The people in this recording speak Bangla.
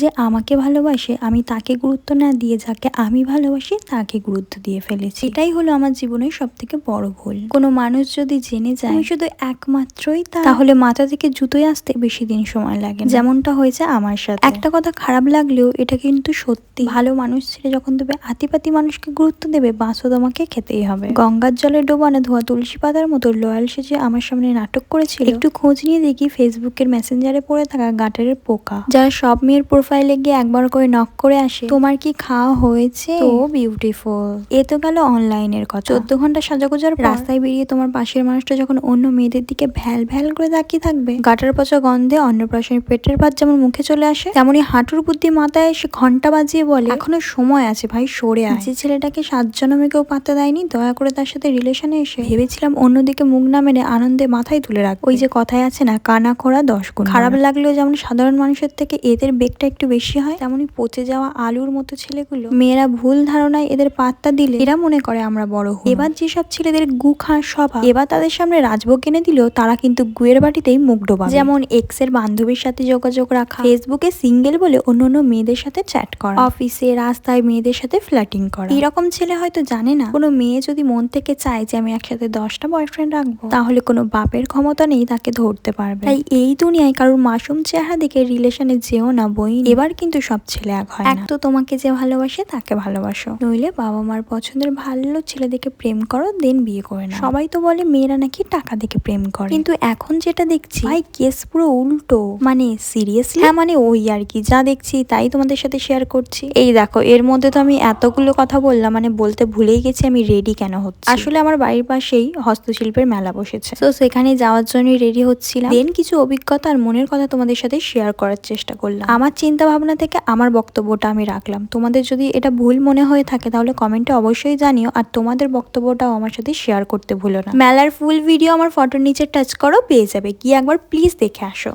যে আমাকে ভালোবাসে, আমি তাকে গুরুত্ব না দিয়ে যাকে আমি ভালোবাসি, তাকে গুরুত্ব দিয়ে ফেলেছি। এটাই হলো আমার জীবনের সব থেকে বড় ভুল। কোনো মানুষ যদি জেনে যায়, আমি শুধু একমাত্রই তাহলে মাথা থেকে জুতোই আসতে বেশি দিন সময় লাগে যেমনটা হয়েছে আমার সাথে। একটা কথা খারাপ লাগলেও এটা কিন্তু সত্যি। ভালো মানুষ ছেড়ে যখন তুমি আতিপাতি মানুষকে গুরুত্ব দেবে, বাঁচো তোমাকে খেতেই হবে। গঙ্গার জলে ডোবানো ধোয়া তুলসী পাতার মতো লয়াল সেজে আমার সামনে নাটক করেছিল, একটু খোঁজ নিয়ে দেখি ফেসবুকের মেসেঞ্জারে পড়ে থাকা গাটারের পোকা। যারা সব মেয়ের প্রোফাইলে গিয়ে একবার করে নক করে আসে তোমার কি খাওয়া হয়েছে? তো বিউটিফুল এ তো গেল অনলাইনের কথা। চোদ্দ ঘণ্টা সাজাগোজার রাস্তায় বেরিয়ে তোমার পাশের মানুষটা যখন অন্য মেয়েদের দিকে ভ্যাল ভ্যাল করে তাকিয়ে থাকবে গাটার পচা গন্ধে অন্নপ্রাশনের পেটের ভাত যেমন মুখে চলে আসে তেমনি হাঁটুর বুদ্ধি মাথায় এসে ঘণ্টা বাজিয়ে বলে এখনও সময় আছে ভাই সরে আয়। যে ছেলেটাকে সাত জন্মে কেউ পাত্তা দেয়নি দয়া করে তার সাথে রিলেশনে এসে ভেবেছিলাম অন্যদিকে মুখ না মেরে আনন্দে মাথায় তুলে রাখ ওই যে কথায় আছে না কানা খোড়া দশ গুণ খারাপ লাগলেও যেমন সাধারণ মানুষের থেকে এদের বেগটা একটু বেশি হয় তেমনই পচে যাওয়া আলুর মতো ছেলেগুলো। মেয়েরা ভুল ধারণায় এদের পাত্তা দিলে এরা মনে করে আমরা বড় হই এবার যেসব ছেলেদের গু খাওয়ার স্বভাব, এবার তাদের সামনে রাজভোগ এনে দিলেও তারা কিন্তু গুয়ের বাটিতেই মুখ ডোবা যেমন এক্সের বান্ধবীর সাথে যোগাযোগ রাখা, ফেসবুকে সিঙ্গেল বলে অন্য অন্য মেয়েদের সাথে চ্যাট করা, অফিসে, রাস্তায় মেয়েদের সাথে ফ্ল্যাটিং করা। এরকম ছেলে হয়তো জানে না, কোনো মেয়ে যদি মন থেকে চায় যে আমি একসাথে দশটা বয়ফ্রেন্ড রাখব, তাহলে কোনো বাপের ক্ষমতা নেই তাকে ধরতে পারবে। তাই এই দুনিয়ায় কারোর মাসুম চেহারা দেখে রিলেশনে যেও না, বই এবার কিন্তু সব ছেলে এক হয় এক তো তোমাকে যে ভালোবাসে তাকে ভালোবাসো। নইলে বাবা মার পছন্দের ভালো ছেলে দেখে প্রেম করো দেন বিয়ে করে না সবাই তো বলে মেয়েরা নাকি টাকা দেখে প্রেম করে। কিন্তু এখন যেটা দেখছি ভাই কেস পুরো উল্টো। মানে সিরিয়াসলি হ্যাঁ মানে ওই আর কি যা দেখছি তাই তোমাদের সাথে শেয়ার করছি। এই দেখো এর মধ্যে তো আমি এতগুলো কথা বললাম মানে বলতে ভুলেই গেছি আমি রেডি কেন হচ্ছে। আসলে আমার বাড়ির পাশেই হস্তশিল্পের মেলা বসেছে। তো সেখানে যাওয়ার জন্য রেডি হচ্ছিলাম। দেন কিছু অভিজ্ঞতা আর মনের কথা তোমাদের সাথে শেয়ার করার চেষ্টা করলাম। আমার চিন্তা ভাবনা থেকে আমার বক্তব্যটা আমি রাখলাম। তোমাদের যদি এটা ভুল মনে হয়ে থাকে তাহলে কমেন্টে অবশ্যই জানিও আর তোমাদের বক্তব্যটাও আমার সাথে শেয়ার করতে ভুলো না। মেলার ফুল ভিডিও আমার ফটোর নিচে টাচ করো, পেয়ে যাবে। কি একবার প্লিজ দেখে আসো।